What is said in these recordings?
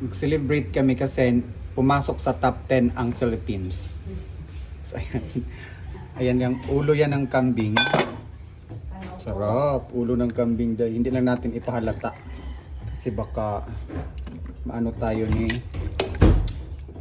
mag-celebrate kami kasi pumasok sa top 10 ang Philippines. So, ayan. Ayan yung ulo yan ng kambing. Sarap. Ulo ng kambing dahil hindi lang natin ipahalata. Kasi baka maano tayo ni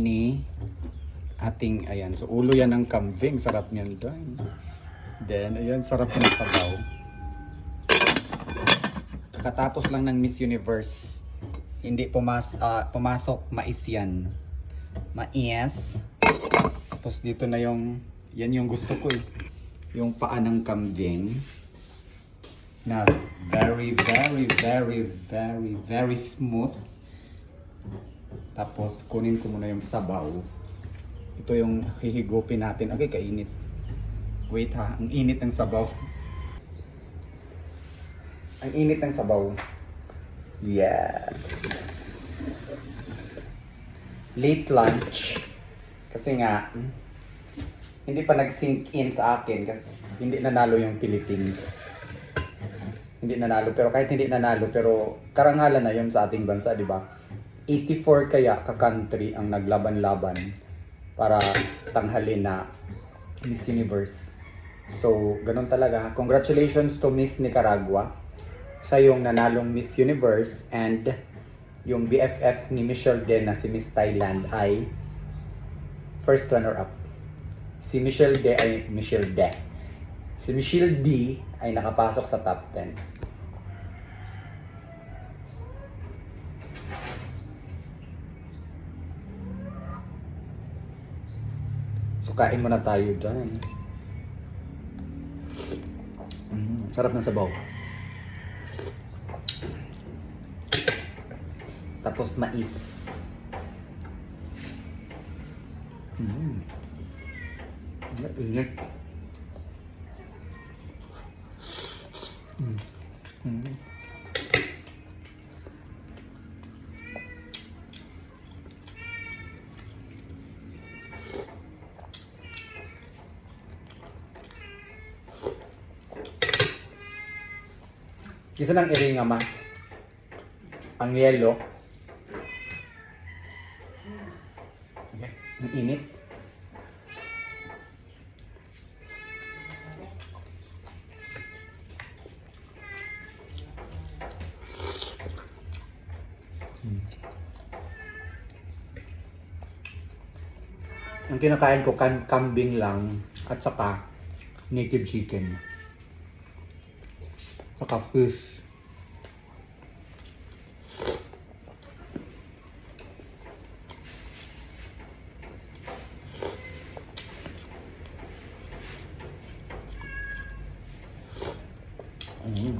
ni ating ayan. So ulo yan ng kambing. Sarap niyan dahil. Then ayan sarap ng sabaw. Katapos lang ng Miss Universe. Hindi pumas ah, pumasok mais yan. Mais. Tapos dito na yung yan yung gusto ko eh. Yung paa ng kambing na very, very, very, very, very smooth. Tapos kunin ko muna yung sabaw. Ito yung hihigupin natin. Okay, kainit. Wait ha, ang init ng sabaw. Ang init ng sabaw. Yes. Late lunch. Kasi nga, hindi pa nag-sink in sa akin. Kasi hindi nanalo yung Philippines hindi nanalo pero kahit hindi nanalo pero karangalan na yun sa ating bansa di ba 84 kaya ka country ang naglaban-laban para tanghalin na Miss Universe so ganun talaga congratulations to Miss Nicaragua siya yung nanalong Miss Universe and yung BFF ni Michelle De na si Miss Thailand ay first runner up si Michelle De ay Michelle De si Michelle D ay nakapasok sa top 10 So kain muna tayo dyan. Mm, sarap ng sabaw. Tapos mais. Mm. Init. Mm. Mm. Kisa ng iringa ma. Ang yelo. Okay. Ang init. Hmm. Ang kinakain ko kan kambing lang at saka native chicken. Saka fish. Mm.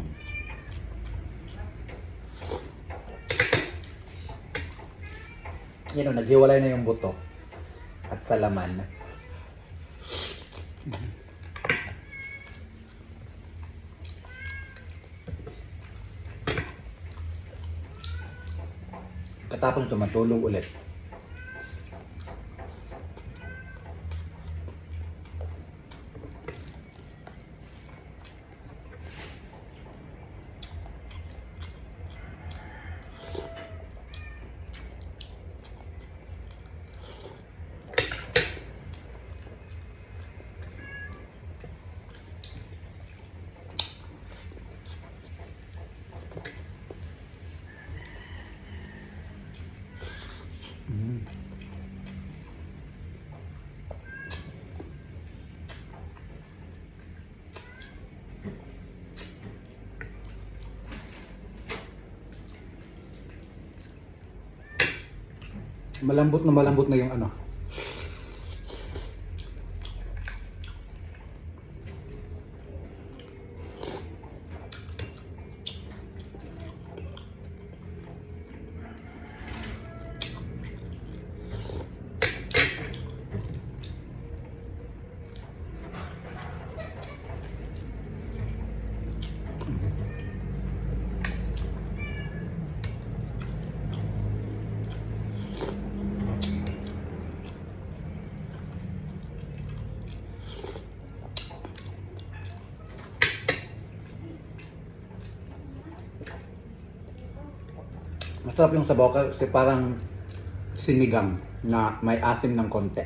Yan o, naghiwalay na yung buto at sa laman. Katapos ito, matulog ulit. Malambot na malambot na yung ano. Masarap yung sabaw kasi parang sinigang na may asim ng konti.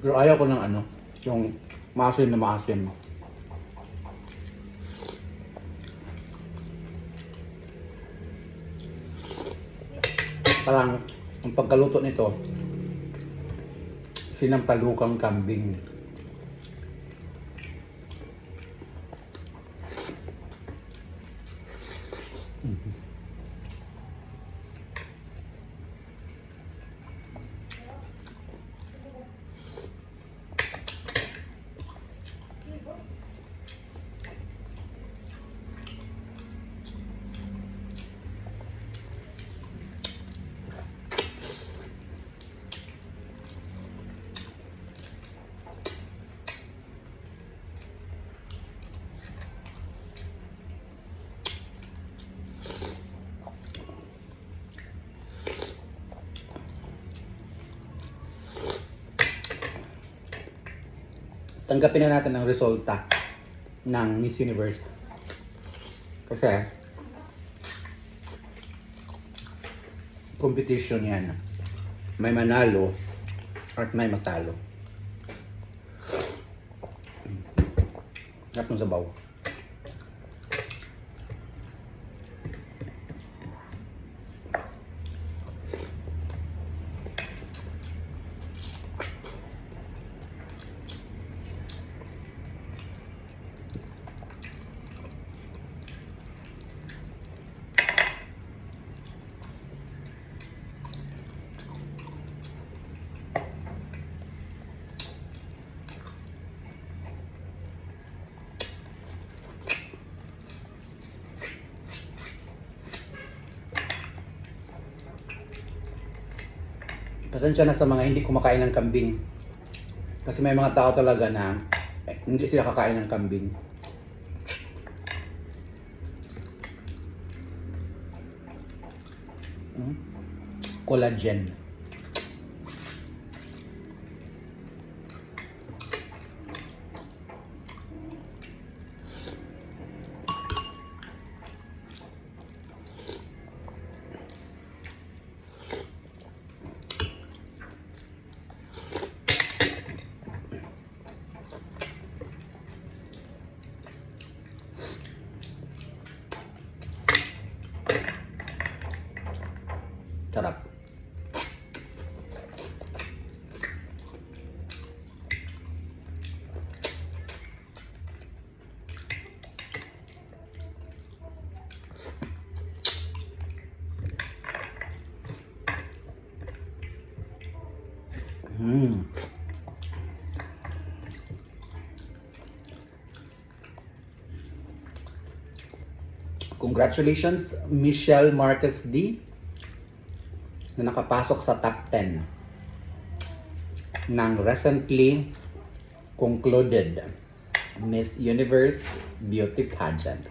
Pero ayaw ko ng ano, yung maasim na maasim. Parang ang pagkaluto nito, sinampalukang kambing. Tanggapin na natin ang resulta ng Miss Universe. Kasi, competition yan. May manalo at may matalo. Sarap ng sabaw. Pasensya na sa mga hindi kumakain ng kambing. Kasi may mga tao talaga na eh, hindi sila kakain ng kambing. Hmm? Collagen. Sarap. Mm. Congratulations, Michelle Marquez D na nakapasok sa top 10 ng recently concluded Miss Universe Beauty Pageant.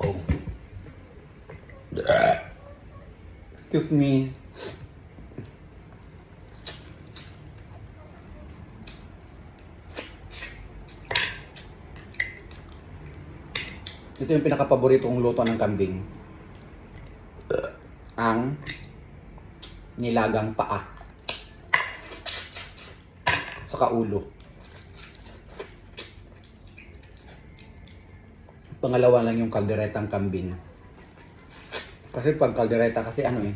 Oh. Excuse me. Ito yung pinakapaborito kong luto ng kambing. Ang nilagang paa. Saka ulo. Pangalawa lang yung kalderetang kambing. Kasi pag kaldereta kasi ano eh.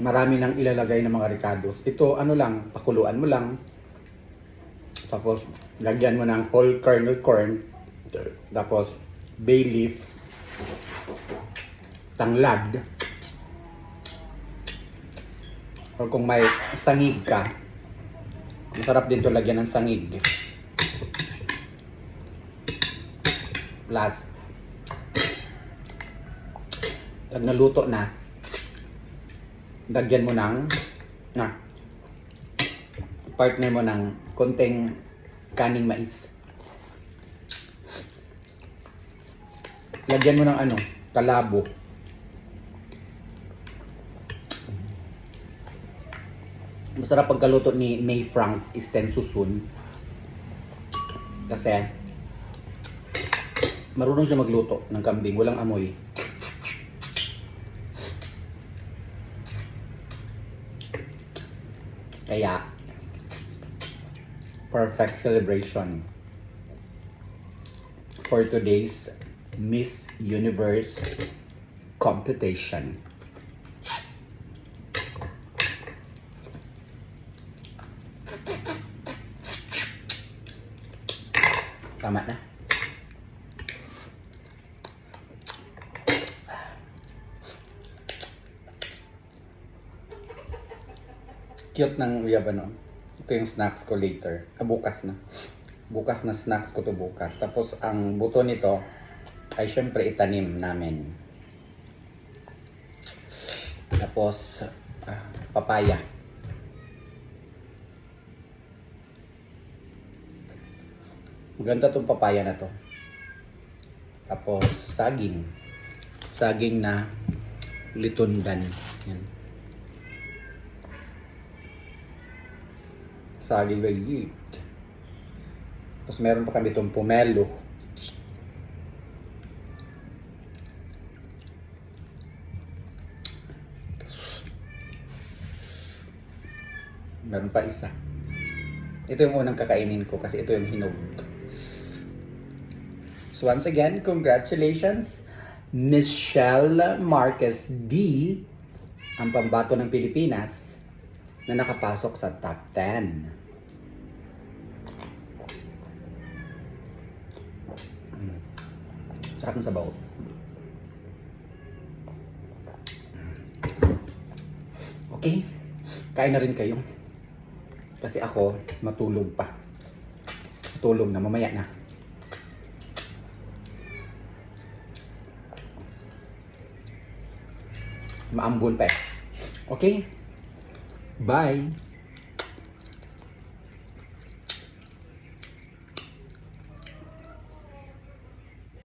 Marami nang ilalagay ng mga ricados. Ito ano lang, pakuluan mo lang. Tapos, lagyan mo ng whole kernel corn. Tapos, bay leaf. Tanglad. Or kung may sangig ka, masarap din to lagyan ng sangig. Plus, pag naluto na, lagyan mo ng Na. Partner mo ng konting kaning mais. Lagyan mo ng ano, kalabo. Masarap pagkaluto ni May Frank Isten Susun. Kasi marunong siya magluto ng kambing, walang amoy. Kaya, perfect celebration for today's Miss Universe competition. Tama na. Cute ng uyab ano. Ito yung snacks ko later. Ah, bukas na. Bukas na snacks ko to bukas. Tapos ang buto nito ay syempre itanim namin. Tapos ah, papaya. Maganda tong papaya na to. Tapos saging. Saging na litundan. Yan. Saging maliit. Tapos meron pa kami itong pomelo. Meron pa isa. Ito yung unang kakainin ko kasi ito yung hinog. So once again, congratulations, Michelle Marquez D, ang pambato ng Pilipinas na nakapasok sa top 10. Sarap ng sabaw. Okay, kain na rin kayo. Kasi ako, matulog pa. Tulog na, mamaya na. Maambon pa eh. Okay? Bye!